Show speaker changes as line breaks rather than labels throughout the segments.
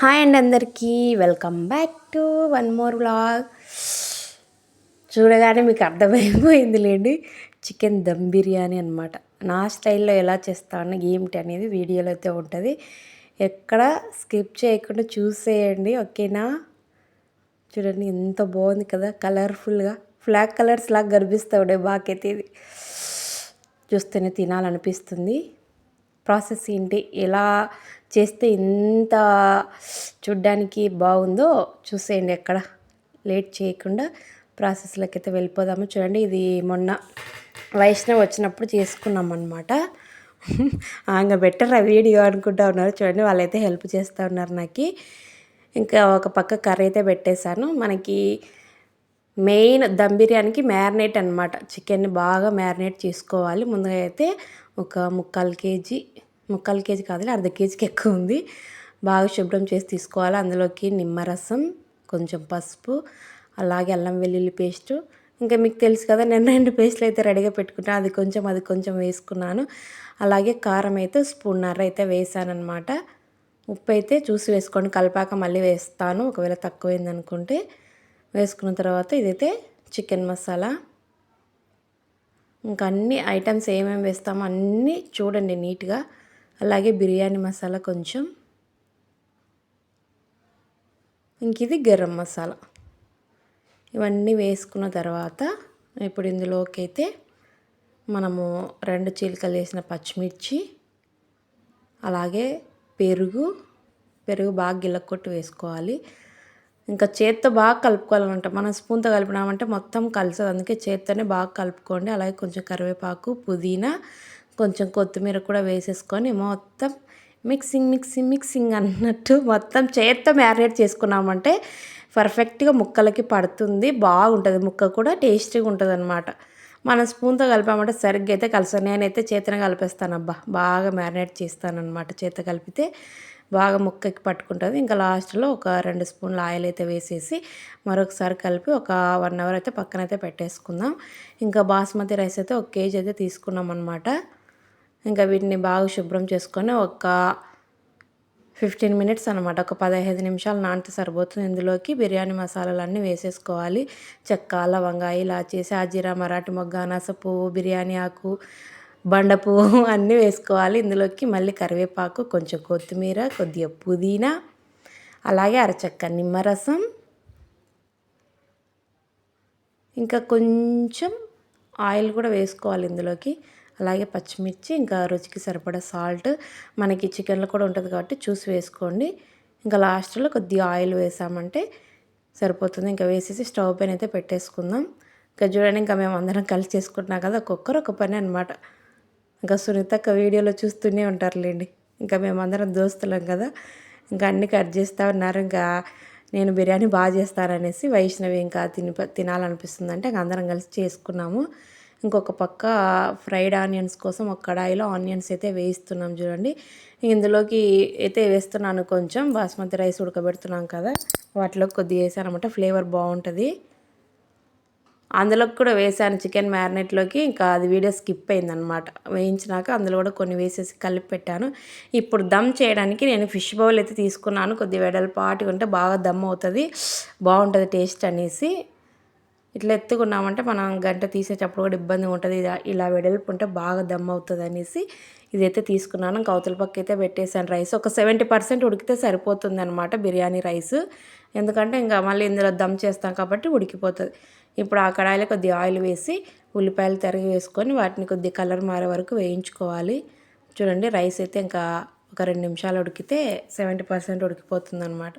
Hi అండి అందరికీ. Welcome back to one more vlog. చూడగానే మీకు అర్థమైపోయింది లేండి చికెన్ దమ్ బిర్యానీ అనమాట నా స్టైల్లో ఎలా చేస్తాను ఏమిటి అనేది వీడియోలో అయితే ఉంటుంది. ఎక్కడ స్కిప్ చేయకుండా చూసేయండి ఓకేనా? చూడండి ఎంత బాగుంది కదా కలర్ఫుల్గా. ఫ్లాగ్ కలర్స్ లాగా కనిపిస్తాయి బాకైతే ఇది. చూస్తేనే తినాలనిపిస్తుంది. ప్రాసెస్ ఏంటి? ఎలా చేస్తే ఇంత చూడ్డానికి బాగుందో చూసేయండి ఎక్కడ. లేట్ చేయకుండా ప్రాసెస్లోకి అయితే వెళ్ళిపోదాము. చూడండి ఇది మొన్న వైష్ణవ్ వచ్చినప్పుడు చేసుకున్నాం అనమాట ఇంకా బెటర్ ఆ వీడియో అనుకుంటా ఉన్నారు. చూడండి వాళ్ళైతే హెల్ప్ చేస్తూ ఉన్నారు నాకు. ఇంకా ఒక పక్క కర్రీ అయితే పెట్టేశాను. మనకి మెయిన్ దమ్ బిర్యానీకి మ్యారినేట్ అనమాట చికెన్ని బాగా మ్యారినేట్ చేసుకోవాలి. ముందుగా అయితే ఒక ముక్కాలు కేజీ ముక్కాలు కేజీ కాదు అర్ధ కేజీకి ఎక్కువ ఉంది. బాగా శుభ్రం చేసి తీసుకోవాలి. అందులోకి నిమ్మరసం కొంచెం పసుపు అలాగే అల్లం వెల్లుల్లి పేస్టు. ఇంకా మీకు తెలుసు కదా నేను రెండు పేస్ట్లు అయితే రెడీగా పెట్టుకుంటాను. అది కొంచెం అది కొంచెం వేసుకున్నాను. అలాగే కారం అయితే స్పూన్నర అయితే వేసాను ఉప్పు అయితే చూసి వేసుకోండి. కలిపాక మళ్ళీ వేస్తాను. ఒకవేళ తక్కువైంది అనుకుంటే వేసుకున్న తర్వాత ఇదైతే చికెన్ మసాలా. ఇంకా అన్ని ఐటమ్స్ ఏమేమి వేస్తామో అన్నీ చూడండి నీట్గా. అలాగే బిర్యానీ మసాలా కొంచెం. ఇంక ఇది గరం మసాలా. ఇవన్నీ వేసుకున్న తర్వాత ఇప్పుడు ఇందులోకి అయితే మనము రెండు చీలికలు వేసిన పచ్చిమిర్చి అలాగే పెరుగు పెరుగు బాగా గిల్లకొట్టు వేసుకోవాలి. ఇంకా చేత్తో బాగా కలుపుకోవాలన్నమాట. మనం స్పూన్తో కలిపినామంటే మొత్తం కలిసదు. అందుకే చేత్తోనే బాగా కలుపుకోండి. అలాగే కొంచెం కరివేపాకు పుదీనా కొంచెం కొత్తిమీర కూడా వేసేసుకొని మొత్తం మిక్సింగ్ మిక్సింగ్ మిక్సింగ్ అన్నట్టు మొత్తం చేత్తో మ్యారినేట్ చేసుకున్నామంటే పర్ఫెక్ట్గా ముక్కలకి పడుతుంది బాగుంటుంది. ముక్క కూడా టేస్టీగా ఉంటుంది అనమాట మనం స్పూన్తో కలిపామంటే సరిగ్గా అయితే కలిసాను నేనైతే చేతన కలిపేస్తానబ్బా. బాగా మ్యారినేట్ చేస్తానమాట చేత కలిపితే. బాగా ముక్కకి పట్టుకుంటుంది. ఇంకా లాస్ట్లో ఒక రెండు స్పూన్ల ఆయిల్ అయితే వేసేసి మరొకసారి కలిపి ఒక వన్ అవర్ అయితే పక్కన అయితే పెట్టేసుకుందాం. ఇంకా బాస్మతి రైస్ అయితే ఒక కేజీ అయితే తీసుకున్నాం అనమాట ఇంకా వీటిని బాగా శుభ్రం చేసుకొని ఒక ఫిఫ్టీన్ మినిట్స్ అనమాట ఒక పదహైదు నిమిషాలు నానితే సరిపోతుంది. ఇందులోకి బిర్యానీ మసాలాలన్నీ వేసేసుకోవాలి. చెక్క లవంగా ఇలాచి సాజీరా మరాఠీ మొగ్గ అనాస పువ్వు బిర్యానీ ఆకు బండ పువ్వు అన్నీ వేసుకోవాలి. ఇందులోకి మళ్ళీ కరివేపాకు కొంచెం కొత్తిమీర కొద్దిగా పుదీనా అలాగే అరచక్క నిమ్మరసం ఇంకా కొంచెం ఆయిల్ కూడా వేసుకోవాలి ఇందులోకి. అలాగే పచ్చిమిర్చి ఇంకా రుచికి సరిపడా సాల్ట్ మనకి చికెన్లో కూడా ఉంటుంది కాబట్టి చూసి వేసుకోండి. ఇంకా లాస్ట్లో కొద్దిగా ఆయిల్ వేసామంటే సరిపోతుంది. ఇంకా వేసేసి స్టవ్ పైన అయితే పెట్టేసుకుందాం. ఇంకా చూడండి ఇంకా మేము అందరం కలిసి చేసుకుంటున్నాం కదా ఒక్కొక్కరు ఒక పని అనమాట ఇంకా సునీతక్క వీడియోలో చూస్తూనే ఉంటారులేండి. ఇంకా మేమందరం దోస్తులం కదా ఇంకా అన్నీ కట్ చేస్తూ ఉన్నారు. ఇంకా నేను బిర్యానీ బాగా చేస్తాననేసి వైష్ణవి ఇంకా తిని తినాలనిపిస్తుంది అంటే ఇంకా అందరం కలిసి చేసుకున్నాము. ఇంకొక పక్క ఫ్రైడ్ ఆనియన్స్ కోసం ఒక కడాయిలో ఆనియన్స్ అయితే వేయిస్తున్నాం చూడండి. ఇందులోకి అయితే వేస్తున్నాను కొంచెం. బాస్మతి రైస్ ఉడకబెడుతున్నాం కదా. వాటిలో కొద్దిగా వేసాను అనమాట ఫ్లేవర్ బాగుంటుంది. అందులోకి కూడా వేసాను చికెన్ మ్యారినేట్లోకి. ఇంకా అది వీడియో స్కిప్ అయిందనమాట. వేయించినాక అందులో కూడా కొన్ని వేసేసి కలిపి పెట్టాను. ఇప్పుడు దమ్ చేయడానికి నేను ఫిష్ బౌల్ అయితే తీసుకున్నాను. కొద్దిగా వెడల్పాటి ఉంటే బాగా దమ్ అవుతుంది. బాగుంటుంది టేస్ట్ అనేసి. ఇట్లా ఎత్తుకున్నామంటే మనం గంట తీసేటప్పుడు కూడా ఇబ్బంది ఉంటుంది. ఇలా వెడల్పు ఉంటే బాగా దమ్ అవుతుంది అనేసి ఇదైతే తీసుకున్నాను. ఇంకా అవతల పక్క అయితే పెట్టేశాను రైస్. ఒక సెవెంటీ పర్సెంట్ ఉడికితే సరిపోతుంది అనమాట బిర్యానీ రైస్. ఎందుకంటే ఇంకా మళ్ళీ ఇందులో దమ్ చేస్తాం కాబట్టి ఉడికిపోతుంది. ఇప్పుడు ఆ కడాయిలో కొద్దిగా ఆయిల్ వేసి ఉల్లిపాయలు తరిగి వేసుకొని వాటిని కొద్ది కలర్ మారే వరకు వేయించుకోవాలి. చూడండి రైస్ అయితే ఇంకా ఒక రెండు నిమిషాలు ఉడికితే సెవెంటీ పర్సెంట్ ఉడికిపోతుంది అనమాట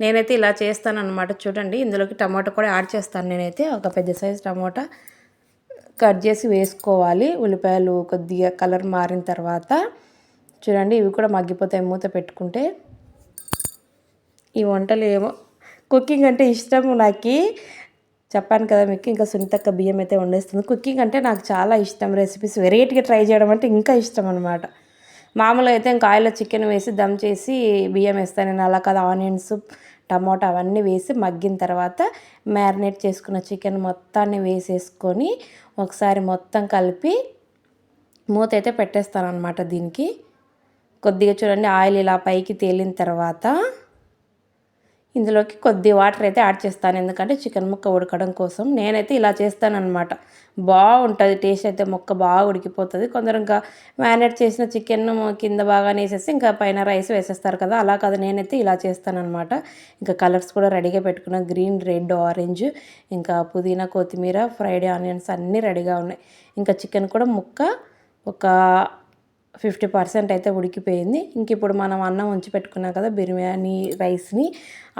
నేనైతే ఇలా చేస్తాను అనమాట చూడండి ఇందులోకి టమాటా కూడా యాడ్ చేస్తాను నేనైతే. ఒక పెద్ద సైజు టమాటా కట్ చేసి వేసుకోవాలి. ఉల్లిపాయలు కొద్దిగా కలర్ మారిన తర్వాత చూడండి ఇవి కూడా మగ్గిపోతాయి మూత పెట్టుకుంటే. ఈ వంటలు ఏమో కుకింగ్ అంటే ఇష్టం నాకు. చెప్పాను కదా మీకు ఇంకా సునీతక్క బియ్యం అయితే వండేస్తుంది. కుకింగ్ అంటే నాకు చాలా ఇష్టం. రెసిపీస్ వెరైటీగా ట్రై చేయడం అంటే ఇంకా ఇష్టం అనమాట మామూలుగా అయితే ఇంకా ఆయిల్లో చికెన్ వేసి దమ్ చేసి బియ్యం వేస్తాను నేను అలా కదా ఆనియన్స్ టమాటా అవన్నీ వేసి మగ్గిన తర్వాత మ్యారినేట్ చేసుకున్న చికెన్ మొత్తాన్ని వేసేసుకొని ఒకసారి మొత్తం కలిపి మూత అయితే పెట్టేస్తాను అనమాట దీనికి. కొద్దిగా చూడండి ఆయిల్ ఇలా పైకి తేలిన తర్వాత ఇందులోకి కొద్ది వాటర్ అయితే యాడ్ చేస్తాను. ఎందుకంటే చికెన్ ముక్క ఉడకడం కోసం నేనైతే ఇలా చేస్తానన్నమాట. బాగుంటుంది టేస్ట్ అయితే ముక్క బాగా ఉడికిపోతుంది. కొందరు ఇంకా మ్యారినేట్ చేసిన చికెన్ కింద బాగా వేసేసి ఇంకా పైన రైస్ వేసేస్తారు కదా అలా కాదు. నేనైతే ఇలా చేస్తానన్నమాట. ఇంకా కలర్స్ కూడా రెడీగా పెట్టుకున్న గ్రీన్ రెడ్ ఆరెంజ్ ఇంకా పుదీనా కొత్తిమీర ఫ్రైడ్ ఆనియన్స్ అన్నీ రెడీగా ఉన్నాయి. ఇంకా చికెన్ కూడా ముక్క ఒక ఫిఫ్టీ పర్సెంట్ అయితే ఉడికిపోయింది. ఇంక ఇప్పుడు మనం అన్నం ఉంచి పెట్టుకున్నాం కదా బిర్యానీ రైస్ని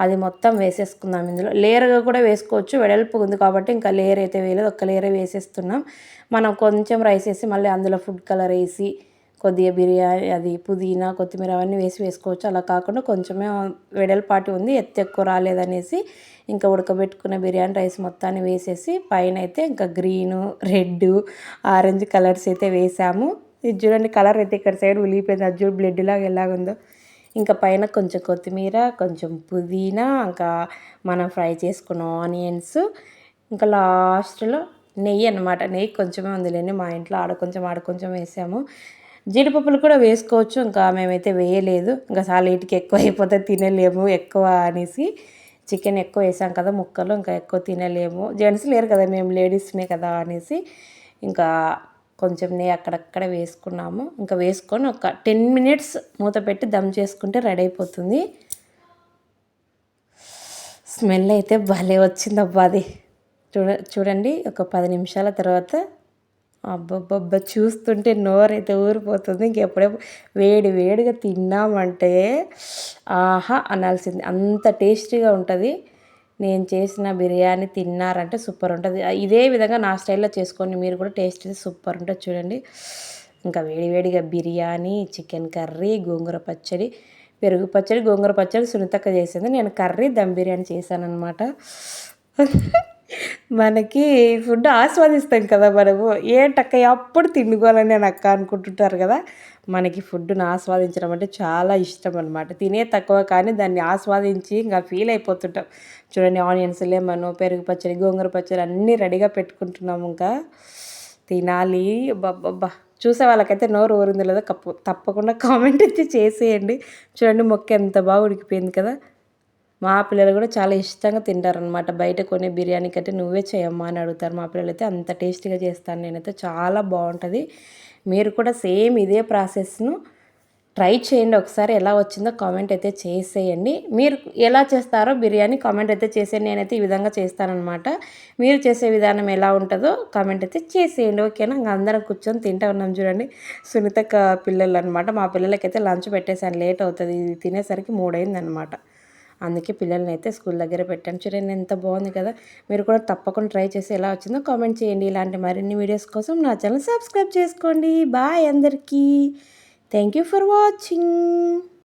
అది మొత్తం వేసేసుకుందాం ఇందులో. లేయర్గా కూడా వేసుకోవచ్చు వెడల్పు ఉంది కాబట్టి ఇంకా లేయర్ అయితే వేయలేదు. ఒక్క లేయర్ వేసేస్తున్నాం. మనం కొంచెం రైస్ వేసి మళ్ళీ అందులో ఫుడ్ కలర్ వేసి కొద్దిగా బిర్యానీ అది పుదీనా కొత్తిమీర అవన్నీ వేసి వేసుకోవచ్చు. అలా కాకుండా కొంచెమే వెడల్పాటి ఉంది ఎత్తు ఎక్కువ రాలేదనేసి ఇంకా ఉడకబెట్టుకున్న బిర్యానీ రైస్ మొత్తాన్ని వేసేసి పైన అయితే ఇంకా గ్రీను రెడ్ ఆరెంజ్ కలర్స్ అయితే వేసాము. ఇది చూడండి కలర్ అయితే ఇక్కడ సైడ్ ఉలిగిపోయింది. అది చూడు బ్లడ్ లాగా ఎలాగుందో. ఇంకా పైన కొంచెం కొత్తిమీర కొంచెం పుదీనా ఇంకా మనం ఫ్రై చేసుకున్న ఆనియన్స్. ఇంకా లాస్ట్లో నెయ్యి అనమాట నెయ్యి కొంచెమే ఉందిలేండి. మా ఇంట్లో ఆడ కొంచెం ఆడ కొంచెం వేసాము. జీడిపప్పులు కూడా వేసుకోవచ్చు. ఇంకా మేమైతే వేయలేదు. ఇంకా చాలా ఎక్కువ అయిపోతే తినలేము. ఎక్కువ అనేసి చికెన్ ఎక్కువ వేసాం కదా ముక్కలు. ఇంకా ఎక్కువ తినలేము. జెంట్స్ లేరు కదా మేము లేడీస్మే కదా అనేసి ఇంకా కొంచెం నెయ్యి అక్కడక్కడ వేసుకున్నాము. ఇంకా వేసుకొని ఒక టెన్ మినిట్స్ మూత పెట్టి దమ్ చేసుకుంటే రెడీ అయిపోతుంది. స్మెల్ అయితే భలే వచ్చింది అబ్బా అది. చూడ చూడండి ఒక పది నిమిషాల తర్వాత అబ్బబ్బబ్బ చూస్తుంటే నోరైతే ఊరిపోతుంది. ఇంకెప్పుడే వేడి వేడిగా తిన్నామంటే ఆహా అనాల్సింది. అంత టేస్టీగా ఉంటుంది. నేను చేసిన బిర్యానీ తిన్నారంటే సూపర్ ఉంటుంది. ఇదే విధంగా నా స్టైల్లో చేసుకోండి. మీరు కూడా టేస్ట్ సూపర్ ఉంటుంది చూడండి. ఇంకా వేడివేడిగా బిర్యానీ చికెన్ కర్రీ గోంగూర పచ్చడి పెరుగు పచ్చడి గోంగూర పచ్చడి సునీతక్క చేసింది. నేను కర్రీ దమ్ బిర్యానీ చేశాను మనకి ఫుడ్ ఆస్వాదిస్తాం కదా మనము. ఏంటక్క అప్పుడు తిండుకోవాలని నేను అక్క అనుకుంటుంటారు కదా. మనకి ఫుడ్ను ఆస్వాదించడం అంటే చాలా ఇష్టం అనమాట తినే తక్కువ కానీ దాన్ని ఆస్వాదించి ఇంకా ఫీల్ అయిపోతుంటాం. చూడండి ఆనియన్స్ లెమన్ పెరుగు పచ్చడి గోంగూర పచ్చడి అన్నీ రెడీగా పెట్టుకుంటున్నాము ఇంకా. తినాలి. బాబ్బా చూసే వాళ్ళకైతే నోరు ఊరింది లేదో కప్పు. తప్పకుండా కామెంట్ అయితే చేసేయండి. చూడండి మొక్క ఎంత బాగా ఉడికిపోయింది కదా. మా పిల్లలు కూడా చాలా ఇష్టంగా తింటారనమాట బయట కొనే బిర్యానీ కంటే నువ్వే చేయమ్మా అని అడుగుతారు. మా పిల్లలు అయితే అంత టేస్టీగా చేస్తాను నేనైతే. చాలా బాగుంటుంది. మీరు కూడా సేమ్ ఇదే ప్రాసెస్ను ట్రై చేయండి ఒకసారి ఎలా వచ్చిందో కామెంట్ అయితే చేసేయండి. మీరు ఎలా చేస్తారో బిర్యానీ కామెంట్ అయితే చేసేయండి. నేనైతే ఈ విధంగా చేస్తానమాట మీరు చేసే విధానం ఎలా ఉంటుందో కామెంట్ అయితే చేసేయండి. ఓకేనా? ఇంకా అందరం కూర్చొని తింటా ఉన్నాం చూడండి. సునీత పిల్లలు అనమాట మా పిల్లలకైతే లంచ్ పెట్టేసాను లేట్ అవుతుంది. ఇది తినేసరికి మూడైంది అనమాట అందుకే పిల్లల్ని అయితే స్కూల్ దగ్గర పెట్టాను చూడండి ఎంత బాగుంది కదా. మీరు కూడా తప్పకుండా ట్రై చేసి ఎలా వచ్చిందో కామెంట్ చేయండి. ఇలాంటి మరిన్ని వీడియోస్ కోసం నా ఛానల్ సబ్స్క్రైబ్ చేసుకోండి. బాయ్ అందరికీ. Thank you for watching.